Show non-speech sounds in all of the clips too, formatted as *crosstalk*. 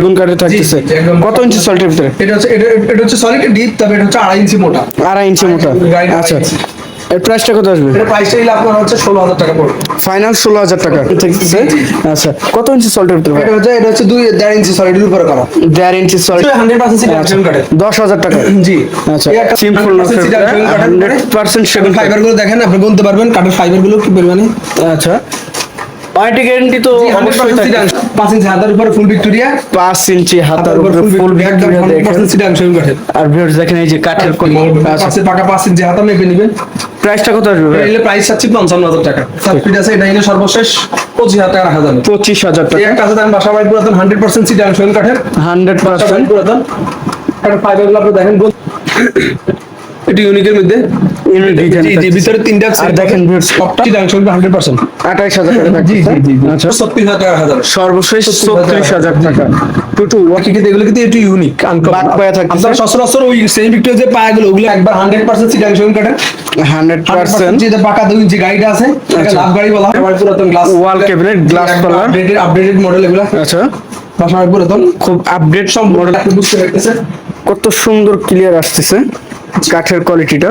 বেগুন কাঠে থাকতেছে। কত ইঞ্চি সল্টের ভিতরে? এটা হচ্ছে এটা এটা হচ্ছে সলিড ডিপ তবে এটা হচ্ছে আড়াই ইঞ্চি মোটা। আড়াই ইঞ্চি মোটা। গাড়ি আচ্ছা এর প্রাইসটা কত আসবে? এটা প্রাইসটা নিলে আপনার হচ্ছে ষোলো হাজার টাকা পড়বে। ফাইনাল ষোলো হাজার টাকা। থাকতেছে আচ্ছা কত ইঞ্চি সল্টের ভিতরে এটা হচ্ছে এটা হচ্ছে দুই দেড় ইঞ্চি সলিডের উপরে করা। ইঞ্চি হান্ড্রেড পার্সেন্ট সিলিকন কাঠের। দশ হাজার টাকা। *clears throat* জি। আচ্ছা সিম্পল পার্সেন্ট সেভেন ফাইবারগুলো দেখেন আপনি গুনতে পারবেন। কাঠের ফাইবারগুলো কি পরিমাণে? আচ্ছা। ওয়ারেন্টি গ্যারেন্টি তো অবশ্যই থাকে পাঁচ ইঞ্চি হাতের উপরে ফুল ভিক্টোরিয়া। পাঁচ ইঞ্চি হাতার উপরে ফুল ভিক্টোরিয়া। দেখেন। কাঠের আর ভিউয়ার্স দেখেন এই যে কাঠের পাশে পাকা পাঁচ ইঞ্চি হাতা মেপে নেবেন। প্রাইসটা কত আসবে ভাই? প্রাইস পঞ্চান্ন হাজার টাকা। সাত ফিট আছে এটা নিলে সর্বশেষ পঁচিশ হাজার টাকা রাখা যাবে পঁচিশ হাজার এই টাকা। একটা আছে দেখেন বাসা বাড়ি পুরাতন হান্ড্রেড পার্সেন্ট সিলিকন সেগুন কাঠের হান্ড্রেড বাসা বাড়ি পার্সেন্ট পুরাতন। একটা ফাইবারগুলো আপনি দেখেন। এটি ইউনিকের মধ্যে। ইউনিক ডিজাইন জি জি ভিতরে তিনটা আর দেখেন ভিউয়ার্স সবটা সিলিকন সেগুন হান্ড্রেড পার্সেন্ট আঠাইশ হাজার টাকা। জি জি জি আচ্ছা। ছত্রিশ হাজার টাকা সর্বশেষ ছত্রিশ হাজার টাকা। টুটু বাকি কিন্তু এগুলো কিন্তু একটু ইউনিক বাদ পায়া থাকতেছে। আপনার সচরাচর ওই সেম ভিক্টর যে পায়াগুলো ওগুলো একবার হান্ড্রেড পার্সেন্ট সিটাং সেগুন কাঠের হান্ড্রেড পার্সেন্ট যে পাকা দুই ইঞ্চি গাড়িটা আছে আচ্ছা। লাভ গাড়ি বলা হয়। পুরাতন গ্লাস। আপডেটেড আপডেটেড মডেল এগুলো। আচ্ছা। পুরাতন। খুব আপডেট সব মডেল আপনি বুঝতে পারতেছেন। কত সুন্দর ক্লিয়ার আসতেছে। কাঠের কোয়ালিটিটা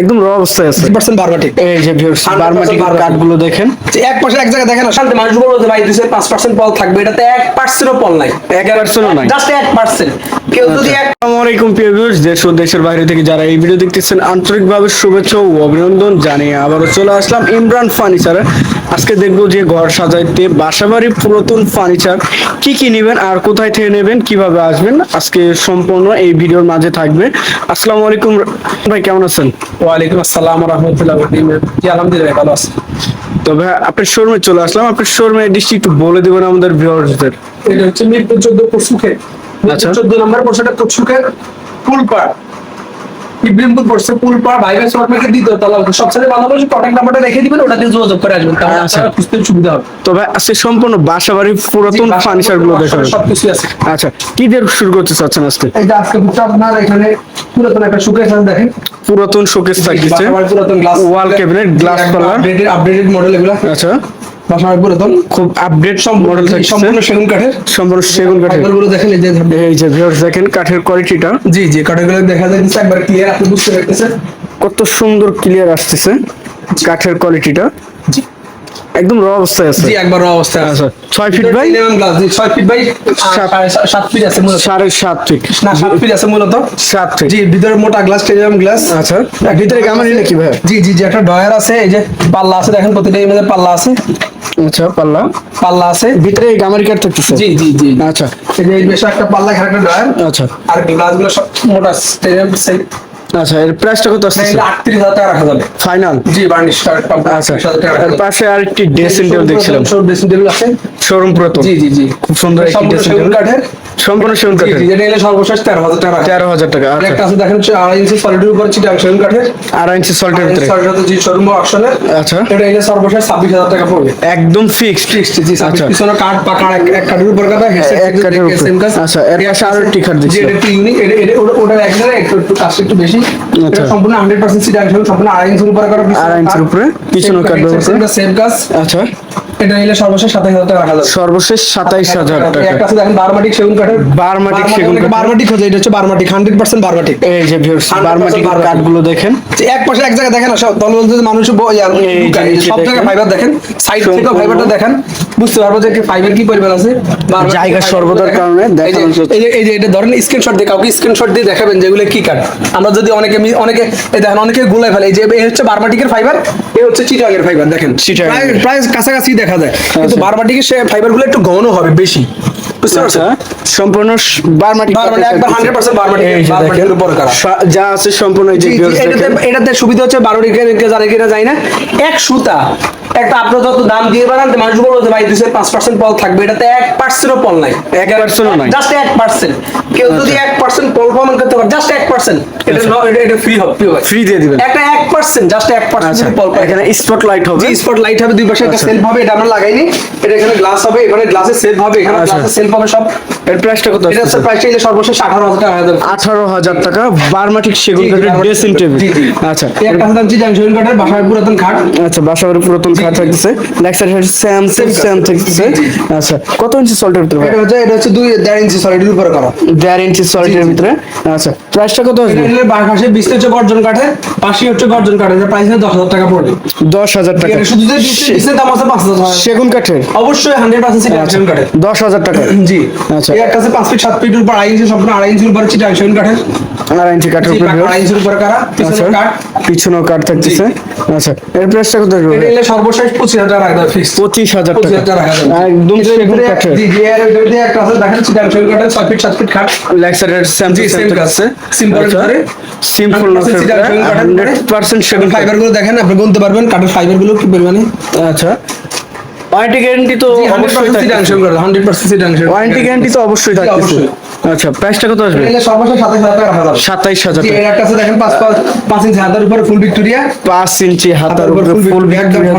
একদম র অবস্থায় আছে। পার্সেন্ট বারবাটিক এই যে ভিউয়ার্স বারমাটিক বারমাটিক। দেখেন। এক পাশে এক জায়গায় দেখেন শান্তি মানুষ বলতে ভাই দুশো পাঁচ পার্সেন্ট পল থাকবে এটাতে পল নাই। নাই। জাস্ট কেউ যদি এক আসসালামু আলাইকুম প্রিয় ভিউয়ার্স দেশ ও দেশের বাইরে থেকে যারা এই ভিডিও দেখতেছেন আন্তরিকভাবে শুভেচ্ছা ও অভিনন্দন জানিয়ে আবারও চলে আসলাম ইমরান ফার্নিচারে। আজকে দেখব যে ঘর সাজাইতে বাসাবাড়ি পুরাতন ফার্নিচার কি কি নেবেন আর কোথায় থেকে নেবেন কীভাবে আসবেন আজকে সম্পূর্ণ এই ভিডিওর মাঝে থাকবে। আসসালামু আলাইকুম ভাই কেমন আছেন? ওয়ালাইকুম আসসালাম রহমতুল্লাহ জি আলহামদুলিল্লাহ ভালো আছে। তবে আপনার শোরুমে চলে আসলাম। আপনার শোরুমের ডিস্ট্রিক্ট একটু বলে দেবেন আমাদের ভিউয়ার্সদের। এটা হচ্ছে মিরপুর চোদ্দ পশুখে আচ্ছা। চোদ্দ নম্বর পশুটা পশুখে ফুলপাড়। ইব্রাহিমপুর পড়ছে সবচেয়ে ভালো হবে কন্ট্যাক্ট নাম্বারটা রেখে দিবেন ওটা দিয়ে যোগাযোগ করে আসবেন তাহলে আচ্ছা। আপনারা খুঁজতে সুবিধা হবে। আজকে সম্পূর্ণ বাসাবাড়ি পুরাতন ফার্নিচারগুলো দেখাবেন। সবকিছু আছে। আচ্ছা কি দিয়ে শুরু করতে চাচ্ছেন আজকে? এই যে আজকে আপনার এখানে পুরাতন একটা সুকেশ আছে দেখেন। পুরাতন শোকেস বাসাবাড়ির পুরাতন glass wall cabinet glass colour updated updated model এগুলা। আচ্ছা। বাসাবাড়ির দম খুব আপডেট সব মডেল থাকছে। সম্পূর্ণ সেগুন কাঠের? সম্পূর্ণ সেগুন কাঠের। গুলো দেখেন এই যে এই যে ভিউয়ার্স দেখেন কাঠের কোয়ালিটিটা জি জি কাঠেরগুলো দেখা যাচ্ছে একবার ক্লিয়ার আপনি বুঝতে পারতেছেন। কত সুন্দর ক্লিয়ার আসতেছে কাঠের কোয়ালিটিটা একদম র অবস্থায় আছে। জি একবার র অবস্থায় আছে। আচ্ছা ছয় ফিট বাই? গ্লাস জি ছয় ফিট বাই সাত- সাত- সাত ফিট আছে মূলত। সাড়ে সাত ফিট না সাত ফিট আছে মূলত। সাত ফিট জি ভিতরে মোটা গ্লাস টেলিগ্রাম গ্লাস আচ্ছা। ভিতরে গামারি নাকি ভাই? জি জি জি একটা ডয়ার আছে এই যে পাল্লা আছে দেখেন প্রতিটা ইমেজে পাল্লা আছে। আচ্ছা পাল্লা। পাল্লা আছে। ভিতরে গামারি কাঠ থাকতেছে জি জি জি। আচ্ছা। এই যে বেশ একটা পাল্লা একটা ডয়ার আচ্ছা। আর গ্লাসগুলো সব মোটা সেট আচ্ছা এর প্রাইসটা কত আসছে আটত্রিশ টাকা রাখা যাবে। ফাইনাল জি বার্নিশ আচ্ছা এর পাশে আরেকটি ড্রেসিং টেবিল দেখছিলাম। সব ড্রেসিং টেবিল আছে। শোরুম প্রথম জি জি জি। খুব সুন্দর একটি ড্রেসিং টেবিল কাঠের সম্পূর্ণ সেগুন কাঠের। যেটা নিলে সর্বশেষ তেরো হাজার টাকা। তেরো হাজার টাকা আর আচ্ছা। একটা আছে দেখেন হচ্ছে আড়াই ইঞ্চি সলিডের উপর চিটাং সেগুন কাঠের। আড়াই ইঞ্চি সল্টের ভিতরে। জি শোরুম অপশনের আচ্ছা। এটা নিলে সর্বশেষ ছাব্বিশ হাজার টাকা পড়বে। একদম ফিক্সড ফিক্সড জি আচ্ছা। পিছনে কাঠ বা কাঠ এক- কাঠের উপর কাটা এক কাঠের উপর। আচ্ছা, এর পাশে আরও একটি কাঠ জি এটা একটু ইউনিক ওটা এক জায়গায় একটু একটু একটু বেশি। আচ্ছা। এটা সম্পূর্ণ হান্ড্রেড পার্সেন্ট সিটাং সেগুন সম্পূর্ণ আড়াই ইঞ্চির উপরে করা আড়াই ইঞ্চির উপরে, পিছনে কাঠ ব্যবহার সেম কাজ। আচ্ছা। এটা নিলে সর্বশেষ সাতাশ হাজার টাকা রাখা যাবে সর্বশেষ সাতাইশ হাজার টাকা। একটা আছে দেখেন বারমাটিক সেগুন কাঠের। বারমাটিক সেগুন কাঠের। বারমাটিক হচ্ছে এটা হচ্ছে বারমাটিক হান্ড্রেড পার্সেন্ট বারমাটিক। এই যে ভিউয়ার্স বারমাটিক। কাঠগুলো দেখেন। এক পাশে এক দেখেন সব দল বলতে মানুষ সব জায়গায় ফাইবার দেখেন সাইড থেকে ফাইবারটা দেখেন বুঝতে পারব যে ফাইবার কি পরিমাণ আছে। জায়গা দেখেন। কারণে এই যে- এটা ধরেন স্ক্রিনশট দিয়ে কাউকে স্ক্রিনশট দিয়ে দেখাবেন যেগুলো কি কাট আমরা যদি অনেকে অনেকে এই দেখেন অনেকে গুলাই ফেলে। এই যে এই হচ্ছে বারমাটিকের ফাইবার এই হচ্ছে চিটাগের ফাইবার দেখেন। প্রায় কাছাকাছি দেখা যায়। কিন্তু বারবাটিকে সে ফাইবারগুলো একটু ঘন হবে বেশি। বুঝতে আচ্ছা। সম্পূর্ণ বারমাটি বারমাটিক বারমাটিক, কাঠের একবার থাকতেছে। 100% বারমাটিক, এই যে আছে সম্পূর্ণ এটাতে সুবিধা হচ্ছে বারো ডিগ্রি যারা কিনা যায় না। এক সুতা। একটা আপনার যত দাম দিয়ে বানান মানুষ বলব যে ভাই দুশো পাঁচ পার্সেন্ট পল থাকবে এটাতে এক পার্সেন্টও পল নাই। এক percent-ও নাই। জাস্ট এক পার্সেন্ট কেউ যদি এক পার্সেন্ট পল প্রমাণ করতে পারে জাস্ট এক পার্সেন্ট এটা এটা- এটা ফ্রি হবে ফ্রি দিয়ে দিবেন। একটা এক পার্সেন্ট জাস্ট এক আচ্ছা। পার্সেন্ট পল এখানে স্পট লাইট হবে। স্পট লাইট হবে দুই পাশে একটা আচ্ছা। সেলফ হবে এটা আমরা লাগাইনি। এটা এখানে গ্লাস হবে এখানে গ্লাসের সেলফ হবে এখানে আচ্ছা। সেলফ হবে সব। এর প্রাইসটা কত এটা সর্বশেষ টাকা বারমাটিক সেগুন কাঠের ড্রেসিং টেবিল। আচ্ছা। একটা সেগুন কাঠের বাসায় পুরাতন খাট। আচ্ছা বাসাবাড়ি পুরাতন জি, থাকতেছে। লেগ সাইড স্যাম স্যাম থাকতেছে। আচ্ছা কত ইঞ্চি সল্টের ভিতরে এটা হচ্ছে এটা হচ্ছে দুই দেড় ইঞ্চি সলিডের উপরে করা। দেড় ইঞ্চি সল্টের ভিতরে? আচ্ছা প্রাইসটা কত আসবে? এটা বাঁ বিশ হচ্ছে গর্জন কাঠে পাশে হচ্ছে গর্জন কাঠে এটা প্রাইস দশ হাজার টাকা পড়বে। দশ হাজার টাকা। শুধু যে ডিসের দাম আছে পাঁচ হাজার। সেগুন কাঠের? অবশ্যই হান্ড্রেড পার্সেন্ট সেগুন কাঠে দশ হাজার টাকা। *clears throat* জি। আচ্ছা। পাঁচ ফিট সাত ফিট উপর আড়াই ইঞ্চি সম্পূর্ণ আড়াই ইঞ্চির উপরে চিটাং সেগুন কাঠের। আড়াই ইঞ্চি কাঠের উপরে আড়াই ইঞ্চির উপরে কারা? আচ্ছা পিছনে কাঠ। পিছনেও কাঠ থাকতেছে। আচ্ছা এর প্রাইসটা কত আসবে এটা এলে সর্বশেষ পঁচিশ হাজার টাকা ফিক্স পঁচিশ হাজার টাকা। হাজার টাকা রাখা যাবে। একদম সেগুন কাঠের জি জি এর ভিতরে একটা আছে দেখেন সেগুন কাঠের ছয় ফিট সাত ফিট খাট। সিম্পল 100%। পার্সেন্ট সেগুন ফাইবারগুলো দেখেন আপনি গুনতে পারবেন কাঠের ফাইবারগুলো কি পরিমাণে আচ্ছা। ওয়ারেন্টি গ্যারান্টি তো অবশ্যই সেগুন ওয়ারেন্টি গ্যারান্টি তো অবশ্যই অবশ্যই। আচ্ছা প্রাইসটা কত আসবে? এলে সর্বশেষ সাতাশ হাজার টাকা রাখা যাবে সাতাইশ হাজার জি, টাকা। এর দেখেন পাঁচ পাঁচ পাঁচ ইঞ্চি হাতার উপরে ফুল ভিক্টোরিয়া পাঁচ ইঞ্চি হাতার উপর ফুল ভিক্টোরিয়া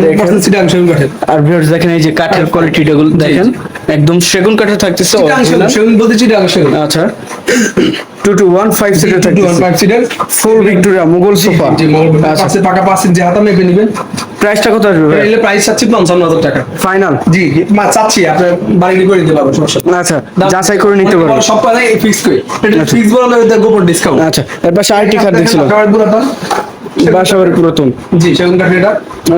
দেখেন। আর ভিউয়ার্স দেখেন এই যে কাঠের কোয়ালিটিটা গুলো দেখেন। একদম সেগুন কাঠে থাকতেছে সেগুন বলতে চিটাং সেগুন। আচ্ছা। Two two one five seater one five seater. Full Victoria Mughal sofa আচ্ছা। পাশে পাকা পাঁচ ইঞ্চি হাতা মেপে নেবেন। প্রাইসটা কত আসবে ভাই? এলে প্রাইস চাচ্ছি পঞ্চান্ন হাজার টাকা। ফাইনাল জি মা চাচ্ছি আপনি বাড়ি করে দিতে পারবেন সমস্যা আচ্ছা যাচাই করে নিতে অনেক পারবেন সব কথাই ফিক্স করে। ফিক্স বলে ওদের গোপন ডিসকাউন্ট আচ্ছা এর পাশে আইটি কার্ড দেখছিল বাসাবাড়ি পুরাতন। জি সেগুন কাঠ এটা।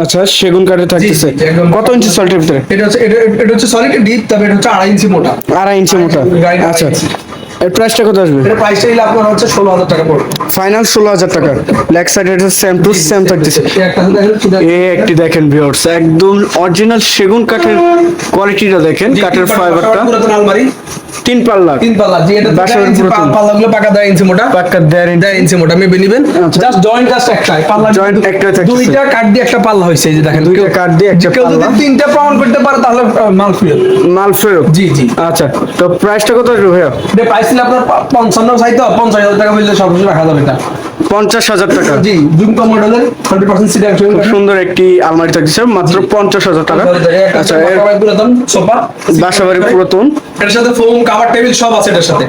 আচ্ছা সেগুন কাঠে থাকতেছে। কত ইঞ্চি সল্টের ভিতরে? এটা হচ্ছে এটা হচ্ছে সলিড ডিপ তবে এটা হচ্ছে আড়াই ইঞ্চি মোটা। আড়াই ইঞ্চি মোটা। আচ্ছা ইঞ্চি। এর প্রাইসটা কত আসবে? এটা প্রাইসটা নিলে আপনার হচ্ছে ষোলো হাজার টাকা পড়বে। ফাইনাল ষোলো হাজার টাকা। লেগ সাইড এটা সেম টু সেম থাকতেছে এই একটা আছে এ একটি দেখেন। ভিউয়ার্স একদম অরিজিনাল সেগুন কাঠের কোয়ালিটিটা দেখেন কাঠের ফাইবারটা পুরাতন আলমারি। তিন পাল্লা। তিন পাল্লা যে এটা বাসার পুরাতন। পাল্লা গুলো পাকা দেড় ইঞ্চি মোটা। পাক্কা দেড় ইঞ্চি। দেড় ইঞ্চি মোটা মেপে নিবেন। জাস্ট জয়েন্ট জাস্ট একটাই পাল্লা Joint একটাই থাকতেছে। দুইটা কাঠ দিয়ে একটা পাল্লা হয়েছে এই যে দেখেন। দুইটা কাঠ দিয়ে একটা কেউ যদি তিনটা প্রমাণ করতে পারে তাহলে মাল ফিরে মাল ফেরত। জি জি। আচ্ছা তো প্রাইসটা কত আসবে ভাইয়া? প্রাইস ছিল আপনার পঞ্চান্ন চাইতো পঞ্চাশ হাজার টাকা মিললে সর্বোচ্চ রাখা যাবে এটা। পঞ্চাশ হাজার টাকা। জি জুমকা মডেলের হান্ড্রেড পার্সেন্ট সিট অ্যাকশন খুব সুন্দর একটি আলমারি থাকতেছে মাত্র পঞ্চাশ হাজার টাকা। আচ্ছা এর পুরাতন সোফা বাসাবাড়ি পুরাতন। এটার সাথে ফোম কাভার টেবিল সব আছে এটার সাথে।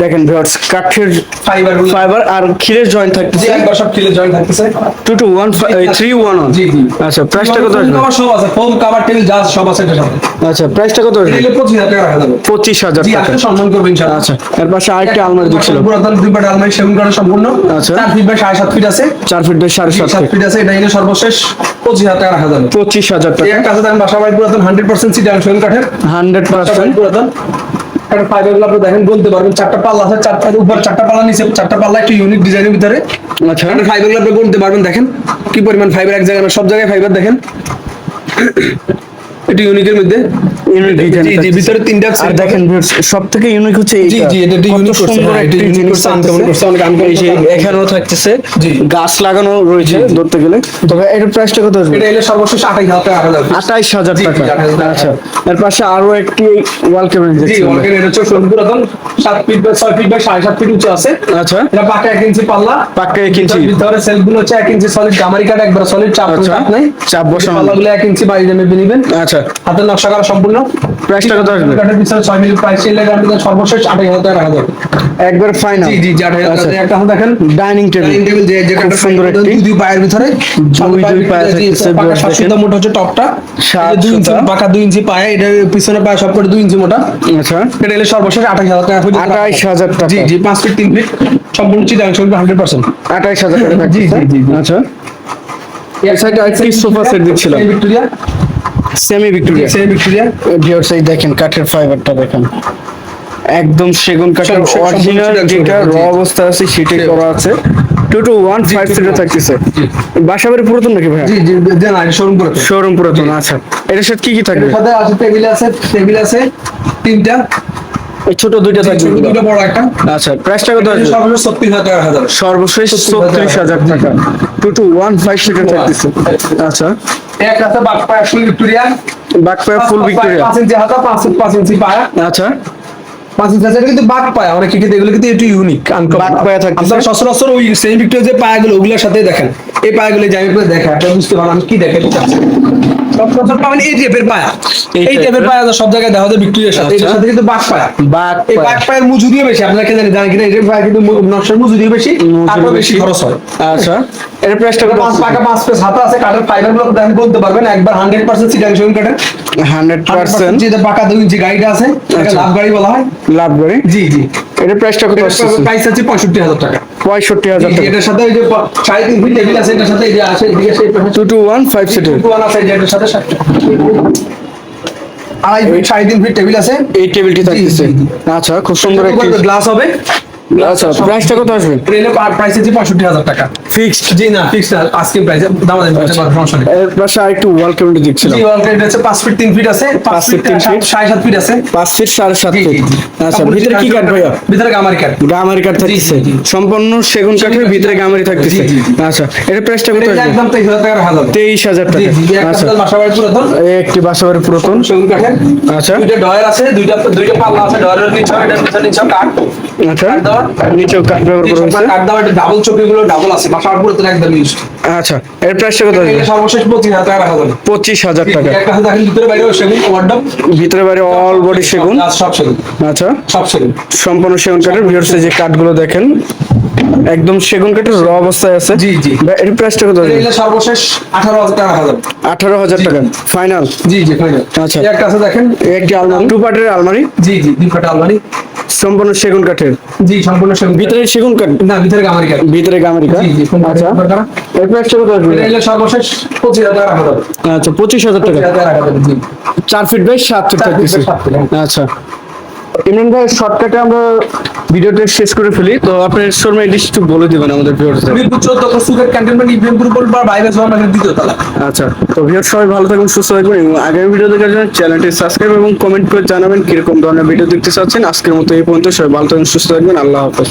দেখেন ভিউয়ার্স কাঠের ফাইবার ফাইবার আর ক্ষীরের জয়েন্ট জি একবার সব কিলে জয়েন্ট থাকতেছে। Two two one three one জি জি। আচ্ছা প্রাইসটা কত আসবে? সব আছে। ফোম কাভার টেবিল যা সব আছে এটার সাথে। আচ্ছা প্রাইসটা কত আসবে? পঁচিশ হাজার টাকা রাখা যাবে। পঁচিশ হাজার টাকা। আপনি সম্মান করবেন আচ্ছা। এর পাশে আরেকটি আলমারি দেখছিল পুরাতন দুই পাট আলমারি সেগুন কাঠের সম্পূর্ণ। আচ্ছা। চার ফিট বাই সাড়ে সাত ফিট আছে। চার ফিট বাই সাড়ে সাত সাত ফিট ফিট আছে এটা এনে সর্বশেষ পঁচিশ হাজার টাকা রাখা যাবে পঁচিশ হাজার এই টাকা একটা আছে দেখেন বাসা বাড়ি পুরাতন হান্ড্রেড পার্সেন্ট সিট সেগুন কাঠের। হান্ড্রেড বাসা বাড়ি পার্সেন্ট পুরাতন। একটা ফাইবারগুলো আপনি দেখেন বলতে পারবেন চারটা পাল্লা আছে চারটা উপর চারটা পাল্লা নিচে চারটা পাল্লা একটু ইউনিক ডিজাইনের ভিতরে। আচ্ছা। এখানে ফাইবারগুলো আপনি গুনতে পারবেন দেখেন কি পরিমাণ ফাইবার এক জায়গায় না সব জায়গায় ফাইবার দেখেন। এটা ইউনিকের মধ্যে? Unique জি জি ভিতরে তিনটা আর দেখেন সব ইউনিক হচ্ছে জি, জি, এটা একটা করছে, এটা unique করছে, uncommon করছে, অনেক uncommon এই এখানেও থাকতেছে জি। গাছ লাগানো রয়েছে ধরতে গেলে। তবে এটার প্রাইসটা কত আসবে? এটা সর্বশেষ টাকা রাখা যাবে আঠাইশ হাজার জি, জি, টাকা। 28,000 টাকা। আচ্ছা এর পাশে আরও একটি ওয়াল জি। হচ্ছে ফিট বাই ফিট বাই উঁচু আছে। আচ্ছা। এটা পাকা ইঞ্চি পাল্লা। এক ইঞ্চি। ভিতরে হচ্ছে এক ইঞ্চি সলিড গামারি কাঠ একবার সলিড চাপ আচ্ছা। চাপ নাই। চাপ বসানো। পাল্লা গুলো এক ইঞ্চি বাইরে মেপে নিবেন। আচ্ছা। হাতের নকশা করা সম্পূর্ণ? প্রাইসটা কত আসবে কাঠের পিছনে ছয় মিনিট প্রাইস এলে আপনাদের সর্বশেষ আঠাশ হাজার টাকা রাখা যাবে একবার ফাইনাল জি জি হাজার আচ্ছা টাকা। একটা দেখেন ডাইনিং টেবিল ডাইনিং টেবিল যে যে কাঠের সুন্দর সুন্দর একটি। দুই দুই পায়ের ভিতরে দুই দুই পায়ে থাকতেছে, পাকা মোটা হচ্ছে টপটা। এটা ইঞ্চি পাকা দুই ইঞ্চি পায়ে এটা পিছনে পায়ে সব করে দুই ইঞ্চি মোটা। আচ্ছা। এটা এলে সর্বশেষ আঠাশ হাজার টাকা পর্যন্ত রাখা আঠাইশ যাবে। হাজার টাকা। জি জি পাঁচ ফিট তিন ফিট। সম্পূর্ণ চিটাং আঠাইশ হাজার টাকা জি, জি। আচ্ছা। এর সাইডে আরেকটি সোফা সেট দেখছিলাম Victoria semi Victoria semi Victoria viewers এই দেখেন কাঠের ফাইবারটা দেখেন। একদম সেগুন কাঠের অরিজিনাল যেটা র অবস্থা আছে সেটাই করা আছে। Two two one five seater থাকতেছে। বাসাবাড়ি পুরাতন নাকি ভাই জি জি শোরুম পুরাতন। শোরুম পুরাতন আচ্ছা। এটার সাথে কি কি থাকবে? সাথে আছে টেবিল আছে টেবিল আছে তিনটা। এই ছোট দুইটা থাকবে। দুটো বড় একটা। আচ্ছা প্রাইসটা কত আসবে? সর্বশেষ ছত্রিশ হাজার টাকা। হাজার সর্বশেষ ছত্রিশ হাজার টাকা। Two two one five seater থাকতেছে আচ্ছা। এক আছে বাকপায়া ফুল ভিক্টোরিয়া। বাকপায়া ফুল ভিক্টোরিয়া। পাঁচ ইঞ্চি হাতা পাঁচ পাঁচ ইঞ্চি পায়া। আচ্ছা। কিন্তু বাঘ পায়া। অনেকে কিন্তু এগুলো কিন্তু একটু ইউনিক বাঘ পায়া থাকতেছে। আপনারা সচরাচর ওই সেমি ভিক্টর যে পায়াগুলো ওগুলোর সাথে দেখেন। এই পায়াগুলো যে আমি দেখেন আপনারা বুঝতে পারেন আমি কি দেখেন সচরাচর পাবেন এই টাইপের পায়া। এই এই টাইপের পায়া সব জায়গায় দেখা যায় ভিক্টোরিয়ার সাথে। এটার আচ্ছা। সাথে কিন্তু বাঘ পায়া। বাঘ এই পায়া। বাঘ পায়ের মজুরিও বেশি। আপনারা কে জানেন জানেন কিনা এই পায়া কিন্তু নকশার মজুরিও বেশি তারপর বেশি খরচ হয়। আচ্ছা। এর প্রাইসটা কত পাকা পাঁচ পিস হাতা আছে কাঠের ফাইবারগুলো দেখেন বলতে পারবেন একবার হান্ড্রেড পার্সেন্ট সিটাং সেগুন কাঠের হান্ড্রেড পার্সেন্ট যে পাকা দুই ইঞ্চি গাড়িটা আছে এটাকে। লাভ গাড়ি বলা হয়। লাভ করে জি জি। এটার প্রাইসটা কত আসছে প্রাইস আছে পঁয়ষট্টি হাজার টাকা। পঁয়ষট্টি হাজার টাকা। এটার সাথে ওই যে ফিট টেবিল আছে এটার সাথে এই যে আছে এদিকে সেই সিটের এটার সাথে আড়াই ফিট সাড়ে তিন ফিট টেবিল আছে। এই টেবিলটি থাকতেছে। আচ্ছা খুব সুন্দর একটি গ্লাস হবে। আচ্ছা প্রাইসটা কত আসবে? ট্রেনে প্রাইস আছে পঁয়ষট্টি টাকা। ফিক্সড জি না ফিক্স আজকে প্রাইস দাম আছে সমস্যা নেই। এর পাশে আরেকটু ওয়াল ক্যাবিনেট দেখছিলাম। জি ওয়াল ক্রেডিট আছে পাঁচ ফিট তিন ফিট আছে পাঁচ পাঁচ ফিট ফিট, ফিট। সাড়ে সাত ফিট আছে। পাঁচ ফিট সাড়ে সাত জি, ফিট জি, জি। আচ্ছা ভিতরে কি কাঠ ভাইয়া? ভিতরে গামারি কাঠ গামারি কাঠ থাকতেছে জি, জি। সম্পূর্ণ সেগুন কাঠের ভিতরে গামারি থাকতেছে। আচ্ছা এর প্রাইসটা কত আসবে? একদম তেইশ হাজার টাকা। রাখা যাবে আচ্ছা। পুরাতন। একটি বাসাবাড়ি পুরাতন। সেগুন কাঠের। আচ্ছা। দুইটা ডয়ার আছে দুইটা দুইটা পাল্লা আছে ডয়ারের নিচে এটা নিচে কাঠ। আচ্ছা নিচেও কাঠ ব্যবহার করা হয়েছে। কাঠ দেওয়া এটা ডাবল চকিগুলো ডাবল আছে একদম ইউজ আচ্ছা এর কত সর্বশেষ টাকা রাখা যাবে। পঁচিশ হাজার টাকা। একটা দেখেন ভিতরে বাইরে সেগুন ওয়ার্ডব ভিতরে বাইরে অল বডি সেগুন। সব সেগুন। আচ্ছা। সব সেগুন। সম্পূর্ণ সেগুন কাঠের ভিতরে যে কাঠগুলো দেখেন একদম সেগুন কাঠের র অবস্থায় আছে। জি, জি। এর প্রাইসটা কত এটা সর্বশেষ আঠারো হাজার টাকা হাজার। টাকা। ফাইনাল জি জি ফাইনাল আচ্ছা। এই একটা আছে দেখেন। একটি আলমারি। টু পার্টের আলমারি? জি জি দুই কাটা আলমারি। সম্পূর্ণ সেগুন কাঠের? জি সম্পূর্ণ সেগুন ভিতরে সেগুন কাঠ? না ভিতরে গামারি কাঠ। ভিতরে গামারি কাঠ? জি জি আচ্ছা। এর প্রাইসটা কত আসবে? এটা হলো সর্বশেষ পঁচিশ হাজার টাকা রাখা আচ্ছা পঁচিশ হাজার পঁচিশ টাকা হাজার টাকা জি। চার ফিট বাই সাত ফিট চার ফিট থাকতেছে বাই সাত ফিট, হ্যাঁ। আচ্ছা। ইমরান ভাই শর্টকাটে আমরা ভিডিওটা শেষ করে ফেলি। তো আপনার শর্মা একটু বলে দিবেন আমাদের ভিউয়ারদের মিরপুর চৌদ্দ সুগার ক্যান্টনমেন্ট ইব্রাহিমপুর বল বা বাইরে যাওয়ার মানে দ্বিতীয় তলা। আচ্ছা তো ভিউয়ার সবাই ভালো থাকবেন সুস্থ থাকবেন এবং আগামী ভিডিও দেখার জন্য চ্যানেলটি সাবস্ক্রাইব এবং কমেন্ট করে জানাবেন কীরকম ধরনের ভিডিও দেখতে চাচ্ছেন। আজকের মতো এই পর্যন্ত সবাই ভালো থাকবেন সুস্থ থাকবেন আল্লাহ হাফেজ।